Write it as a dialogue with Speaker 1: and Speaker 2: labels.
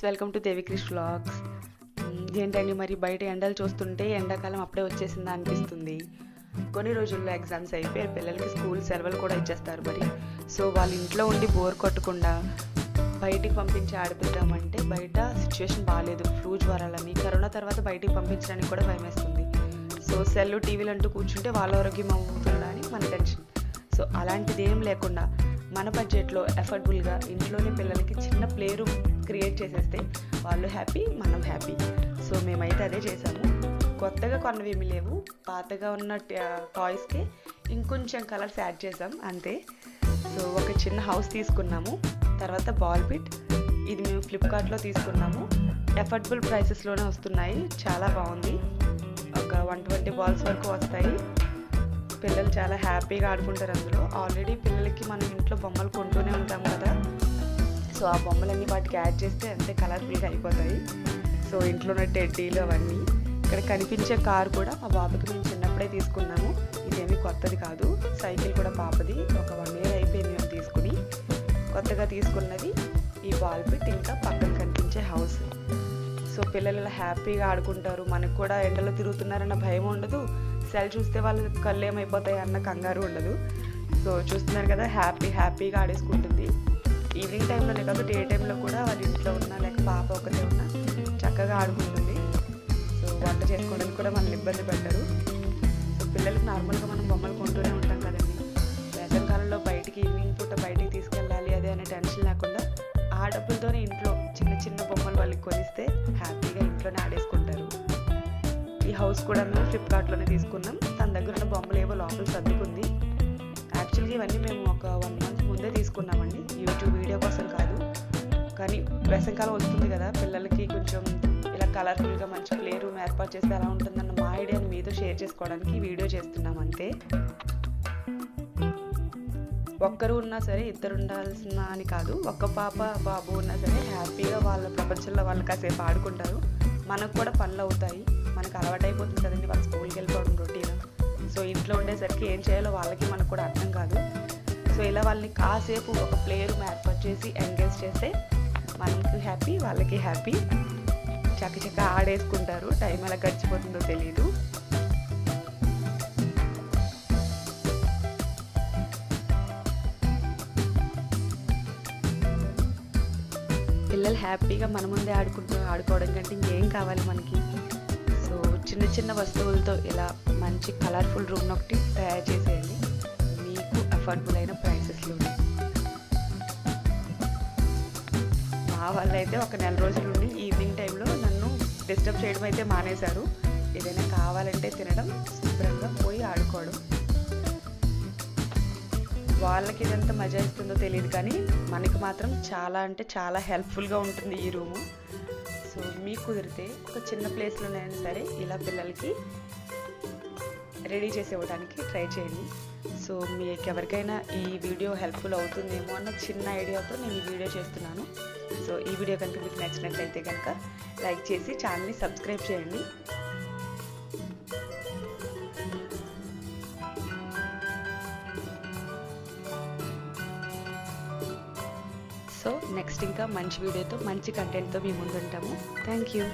Speaker 1: Welcome to Devikrish vlogs ఏంటండి మరి బయట ఎండలు చూస్తుంటే ఎండాకాలం అప్పుడే వచ్చేసిందా అనిపిస్తుంది. కొన్ని రోజుల్లో ఎగ్జామ్స్ అయిపోయి పిల్లలకి స్కూల్ సెలవులు కూడా ఇచ్చేస్తారు మరి. సో వాళ్ళ ఇంట్లో ఉండి బోర్ కొట్టకుండా బయటికి పంపించి ఆడిపిద్దామంటే బయట సిచ్యువేషన్ బాగాలేదు ఫ్లూ జ్వరాలని కరోనా తర్వాత బయటికి పంపించడానికి కూడా భయమేస్తుంది సో సెల్లు టీవీలు అంటూ కూర్చుంటే వాళ్ళ ఆరోగ్యం అవుతుందా అని మన టెన్షన్ సో అలాంటిది ఏం లేకుండా మన బడ్జెట్లో ఎఫర్డబుల్గా ఇంట్లోనే పిల్లలకి చిన్న ప్లే రూమ్ క్రియేట్ చేసేస్తే వాళ్ళు హ్యాపీ మనం హ్యాపీ సో మేమైతే అదే చేసాము. కొత్తగా కొన్నవేమి లేవు. పాతగా ఉన్న టాయ్స్కి ఇంకొంచెం కలర్స్ యాడ్ చేసాం అంతే. సో ఒక చిన్న హౌస్ తీసుకున్నాము. తర్వాత బాల్ పిట్ ఇది మేము ఫ్లిప్కార్ట్లో తీసుకున్నాము. ఎఫర్డబుల్ ప్రైసెస్లోనే వస్తున్నాయి. చాలా బాగుంది. ఒక వన్ ట్వంటీ బాల్స్ వరకు వస్తాయి. పిల్లలు చాలా హ్యాపీగా ఆడుకుంటారు అందులో. ఆల్రెడీ పిల్లలకి మనం ఇంట్లో బొమ్మలు కొంటూనే ఉంటాం కదా. సో ఆ బొమ్మలన్నీ వాటికి యాడ్ చేస్తే అంతే కలర్ఫుల్గా అయిపోతాయి. సో ఇంట్లో ఉన్న టెడ్డీలు అవన్నీ. ఇక్కడ కనిపించే కార్ కూడా మా బాబుకి మేము చిన్నప్పుడే తీసుకున్నాము. ఇదేమీ కొత్తది కాదు. సైకిల్ కూడా పాపది. ఒక వన్ ఇయర్ అయిపోయింది మేము తీసుకుని. కొత్తగా తీసుకున్నది ఈ బాల్ పిట్ ఇంకా పక్కన కనిపించే హౌస్. సో పిల్లలు హ్యాపీగా ఆడుకుంటారు. మనకు కూడా ఎండలో తిరుగుతున్నారన్న భయం ఉండదు. సెల్ చూస్తే వాళ్ళు కళ్ళు ఏమైపోతాయి అన్న కంగారు ఉండదు. సో చూస్తున్నారు కదా హ్యాపీ హ్యాపీగా ఆడేసుకుంటుంది. ఈవినింగ్ టైంలోనే కాదు డే టైంలో కూడా వాళ్ళ ఇంట్లో ఉన్న లేక పాప ఒకటే ఉన్నా చక్కగా ఆడుకుంటుంది. సో వంట చేసుకోవడానికి కూడా మనల్ని ఇబ్బంది పెట్టరు. సో పిల్లలకి నార్మల్గా మనం బొమ్మలు కొంటూనే ఉంటాం కదండి. వేసవికాలంలో బయటికి ఈవినింగ్ పూట బయటికి తీసుకెళ్ళాలి అదే అనే టెన్షన్ లేకుండా ఆ డబ్బులతోనే ఇంట్లో చిన్న చిన్న బొమ్మలు వాళ్ళకి కొనిస్తే హ్యాపీగా ఇంట్లోనే ఆడేసుకుంటారు. ఈ హౌస్ కూడా మేము ఫ్లిప్కార్ట్లోనే తీసుకున్నాం. తన దగ్గర ఉన్న బొమ్మలు ఏవో లోపల సర్దుకుంది. యాక్చువల్గా ఇవన్నీ మేము ఒక వన్ మంత్ ముందే తీసుకున్నామండి. యూట్యూబ్ వీడియో కోసం కాదు. కానీ వేసవికాలం వస్తుంది కదా పిల్లలకి కొంచెం ఇలా కలర్ఫుల్గా మంచి ప్లే రూమ్ ఏర్పాటు చేస్తే ఎలా ఉంటుందన్న మా ఐడియాని మీతో షేర్ చేసుకోవడానికి వీడియో చేస్తున్నాం అంతే. ఒక్కరు ఉన్నా సరే ఇద్దరు ఉండాల్సిన అని కాదు ఒక్క పాప బాబు ఉన్నా సరే హ్యాపీగా వాళ్ళ ప్రపంచంలో వాళ్ళు కాసేపు ఆడుకుంటారు. మనకు కూడా పనులు అవుతాయి. మనకు అలవాటైపోతుంది కదండి వాళ్ళ స్కూల్కి వెళ్ళిపోవడం రొటీన్ సో ఇంట్లో ఉండేసరికి ఏం చేయాలో వాళ్ళకి మనకు కూడా అర్థం కాదు. సో ఇలా వాళ్ళని కాసేపు ఒక ప్లేయర్ ఏర్పాటు చేసి ఎంగేజ్ చేస్తే మనకి హ్యాపీ వాళ్ళకి హ్యాపీ చక్కచక్క ఆడేసుకుంటారు. టైం ఎలా గడిచిపోతుందో తెలియదు పిల్లలు హ్యాపీగా మన ముందే ఆడుకుంటూ ఆడుకోవడం కంటే ఇంకేం కావాలి మనకి? సో చిన్న చిన్న వస్తువులతో ఇలా మంచి కలర్ఫుల్ రూమ్ ఒకటి తయారు చేసేయండి. అఫోర్డబుల్ అయిన ప్రైసెస్లో మా వాళ్ళు అయితే ఒక నెల రోజుల నుండి ఈవినింగ్ టైంలో నన్ను డిస్టర్బ్ చేయడం అయితే మానేశారు. ఏదైనా కావాలంటే తినడం శుభ్రంగా పోయి ఆడుకోవడం. వాళ్ళకి ఇదంతా మజా ఇస్తుందో తెలియదు కానీ మనకి మాత్రం చాలా అంటే చాలా హెల్ప్ఫుల్గా ఉంటుంది ఈ రూము. సో మీకు కుదిరితే ఒక చిన్న ప్లేస్లోనైనా సరే ఇలా పిల్లలకి రెడీ చేసి ఇవ్వడానికి ట్రై చేయండి. సో మీకు ఎవరికైనా ఈ వీడియో హెల్ప్ఫుల్ అవుతుందేమో అన్న చిన్న ఐడియాతో నేను ఈ వీడియో చేస్తున్నాను. సో ఈ వీడియో కనుక మీకు నచ్చినట్లయితే కనుక లైక్ చేసి ఛానల్ని సబ్స్క్రైబ్ చేయండి. సో నెక్స్ట్ ఇంకా మంచి వీడియోతో మంచి కంటెంట్తో మీ ముందు ఉంటాము థ్యాంక్ యూ